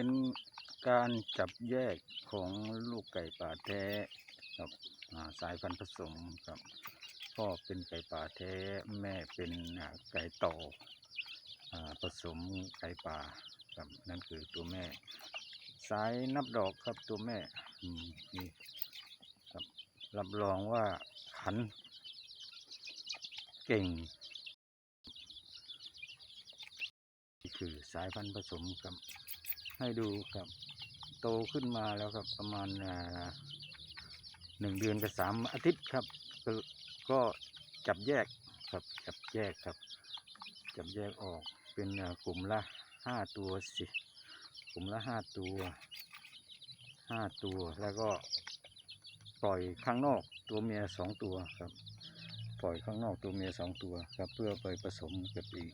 เป็นการจับแยกของลูกไก่ป่าแท้กับสายพันธุ์ผสมครับพ่อเป็นไก่ป่าแท้แม่เป็นไก่ต่ออผสมไก่ป่าครับนั่นคือตัวแม่ สายนับดอกครับตัวแม่มนี่ครับรับรองว่าขันเก่งนี่คือสายพันธุ์ผสมครับ ให้ดูครับ โตขึ้นมาแล้วครับประมาณหนึ่งเดือนกับสามอาทิตย์ครับก็ก็จับแยกครับจับแยกครับ จับแยกออกเป็นกลุ่มละห้าตัวสิกลุ่มละห้าตัวห้าตัวแล้วก็ปล่อยข้างนอกตัวเมียสองตัวครับ ปล่อยข้างนอกตัวเมียสองตัวครับ เพื่อไปผสมกับอีก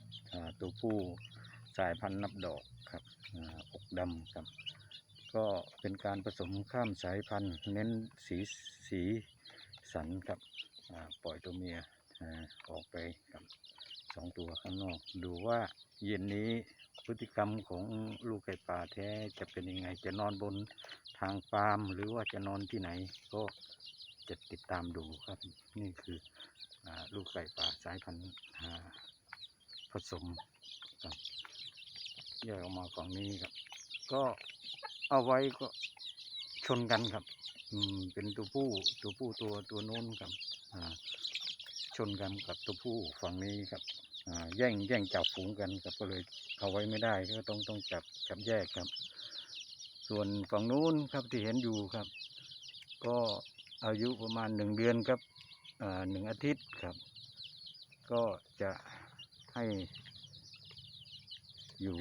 ตัวผู้ สายพันธุ์นับดอกครับอกดำครับ ก็เป็นการผสมข้ามสายพันธุ์ เน้นสีสีสันครับปล่อยตัวเมียออกไปครับสองตัวข้างนอก ดูว่าเย็นนี้พฤติกรรมของลูกไก่ป่าแท้จะเป็นยังไง จะนอนบนทางฟาร์ม หรือว่าจะนอนที่ไหน ก็จะติดตามดูครับ นี่คืออลูกไก่ป่าสายพันธุ์ผสมครับ แยกออกมาฝั่งนี้ครับ ก็เอาไว้ก็ชนกันครับ อืม เป็นตัวผู้ตัวผู้ตัวตัวโน้นครับ อ่า ชนกันกับตัวผู้ฝั่งนี้ครับ อ่า แย่งแย่งจับฝูงกันครับก็เลยเอาไว้ไม่ได้ก็ต้องต้องจับจับแยกครับ ส่วนฝั่งนู้นครับที่เห็นอยู่ครับ ก็อายุประมาณหนึ่งเดือนครับ อ่าหนึ่งอาทิตย์ครับ ก็จะให้ อยู่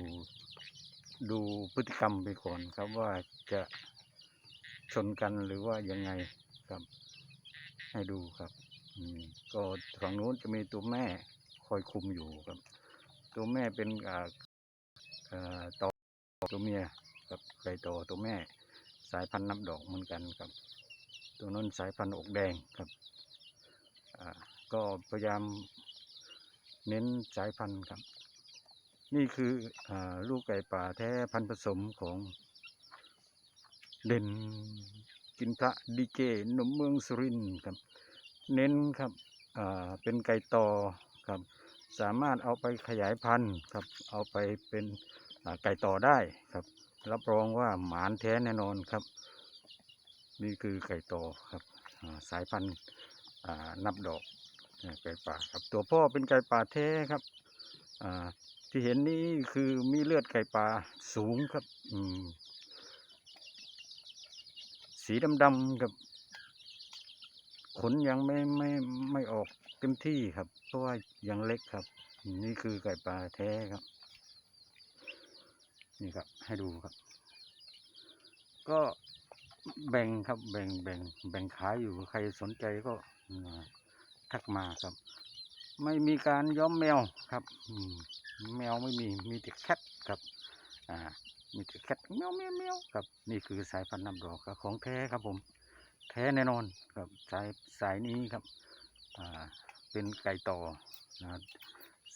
ดูพฤติกรรมไปก่อนครับว่าจะชนกันหรือว่ายังไงครับ ให้ดูครับอืมก็ฝั่งนู้นจะมีตัวแม่คอยคุมอยู่ครับ ตัวแม่เป็นอ่าอ่าต่อตัวเมียครับไก่ต่อตัวแม่ สายพันธุ์น้ำดอกเหมือนกันครับ ตัวนั้นสายพันธุ์อกแดงครับอ่าก็พยายามเน้นสายพันธุ์ครับ นี่คืออลูกไก่ป่าแท้พันธุ์ผสมของเด่นกินพระดีเจหนุ่มเมืองสุรินทร์ครับ เน้นครับเป็นไก่ต่อครับ สามารถเอาไปขยายพันธุ์ครับ เอาไปเป็นไก่ต่อได้ครับ รับรองว่าหมานแท้แน่นอนครับ นี่คือไก่ต่อครับสายพันธุ์นับดอกไก่ป่าครับ ตัวพ่อเป็นไก่ป่าแท้ครับอ่า ที่เห็นนี่คือมีเลือดไก่ป่าสูงครับ อืม สีดำๆครับ ขนยังไม่ไม่ไม่ออกเต็มที่ครับ เพราะว่ายังเล็กครับ นี่คือไก่ป่าแท้ครับ นี่ครับ ให้ดูครับ ก็แบ่งครับแบ่งแบ่งแบ่งขายอยู่ใครสนใจก็ทักมาครับ ไม่มีการย้อมแมวครับแมวไม่มีมีแต่แคทครับอ่ามีแต่แคทแมวแมวแมวครับนี่คือสายพันธุ์น้ำดอกครับของแท้ครับผม แท้แน่นอนครับสายสายนี้ครับอ่าเป็นไก่ต่อนะ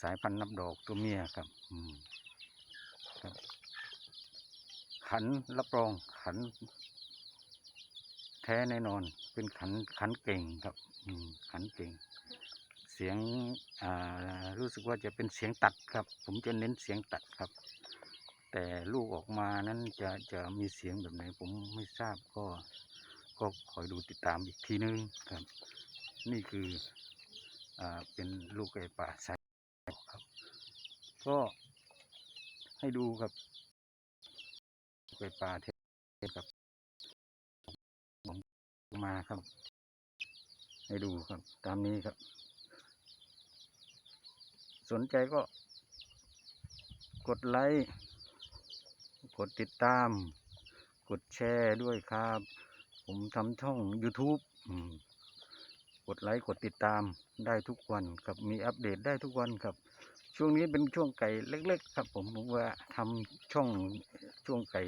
สายพันธุ์น้ำดอกตัวเมียครับอืมครับ ขันรับรองขัน แท้แน่นอน เป็นขันขันเก่งครับอืมขันเก่ง เสียงรู้สึกว่าจะเป็นเสียงตัดครับ ผมจะเน้นเสียงตัดครับ แต่ลูกออกมานั้นจะจะมีเสียงแบบไหนผมไม่ทราบก็ก็คอยดูติดตามอีกทีนึงครับ นี่คืออเป็นลูกไก่ป่าสายครับ ก็ให้ดูครับไก่ป่าเทศครับผมมาครับ ให้ดูครับตามนี้ครับ สนใจก็กดไลค์ กดติดตาม กดแชร์ด้วยครับ ผมทำช่อง YouTube กดไลค์ กดติดตามได้ทุกวันครับ มีอัปเดตได้ทุกวันครับ ช่วงนี้เป็นช่วงไก่เล็ก ๆ ครับ ผมผมว่าทำช่องช่วงไก่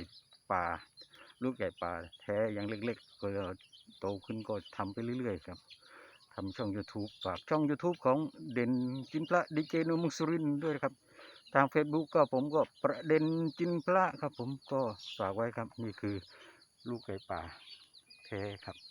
ป่า ลูกไก่ป่าแท้ยังเล็ก ๆ ก็โตขึ้นก็ทำไปเรื่อย ๆ ครับ ทำช่อง YouTube ฝากช่อง YouTube ของเด่นจินพระดีเจนุมุสุรินด้วยครับ ทาง Facebook ก็ผมก็ประเด็นจินพระครับ ผมก็ฝากไว้ครับนี่คือลูกไก่ป่าแท้ครับ